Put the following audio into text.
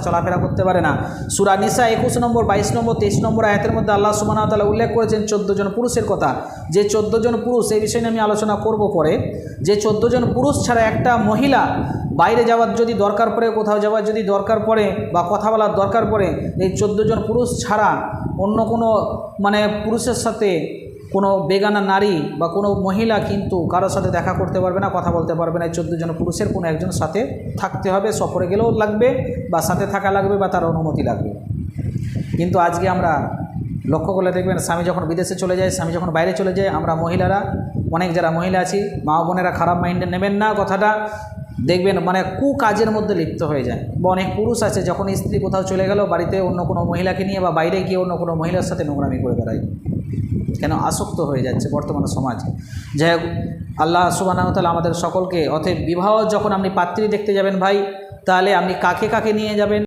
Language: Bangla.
চলাফেরা করতে পারে না। সুরা নিসা একুশ নম্বর, বাইশ নম্বর, তেইশ নম্বর আয়াতের মধ্যে আল্লাহ সুবাহ তালা উল্লেখ করেছেন জন পুরুষের কথা। যে জন পুরুষ, এই বিষয়ে আমি আলোচনা করব পরে। যে চোদ্দ জন পুরুষ ছাড়া একটা মহিলা বাইরে যাওয়ার যদি দরকার পড়ে, কোথাও যাওয়ার যদি দরকার পড়ে বা কথা বলার দরকার পড়ে, এই চোদ্দ জন পুরুষ ছাড়া অন্য কোনো মানে পুরুষের সাথে কোনো বেগানা নারী বা কোনো মহিলা কিন্তু কারোর সাথে দেখা করতে পারবে না, কথা বলতে পারবে না। চোদ্দ জন পুরুষের কোনো একজন সাথে থাকতে হবে, সফরে গেলেও লাগবে বা সাথে থাকা লাগবে বা তার অনুমতি লাগবে। কিন্তু আজকে আমরা লক্ষ্য করলে দেখবেন, স্বামী যখন বিদেশে চলে যায়, স্বামী যখন বাইরে চলে যায়, আমরা মহিলারা, অনেক যারা মহিলা আছি, মা বোনেরা খারাপ মাইন্ডে নেবেন না কথাটা। দেখবেন মানে কু কাজের মধ্যে লিপ্ত হয়ে যায়। বা অনেক পুরুষ আছে, যখন স্ত্রী কোথাও চলে গেল, বাড়িতে অন্য কোনো মহিলাকে নিয়ে বা বাইরে গিয়ে অন্য কোনো মহিলার সাথে নোংরামি করে বেড়ায়। কেন আসক্ত হয়ে যাচ্ছে বর্তমান সমাজ? যাই হোক, আল্লাহ সুবাহতাল আমাদের সকলকে অতএব বিবাহ যখন আপনি পাত্রী দেখতে যাবেন ভাই, তাহলে আপনি কাকে কাকে নিয়ে যাবেন?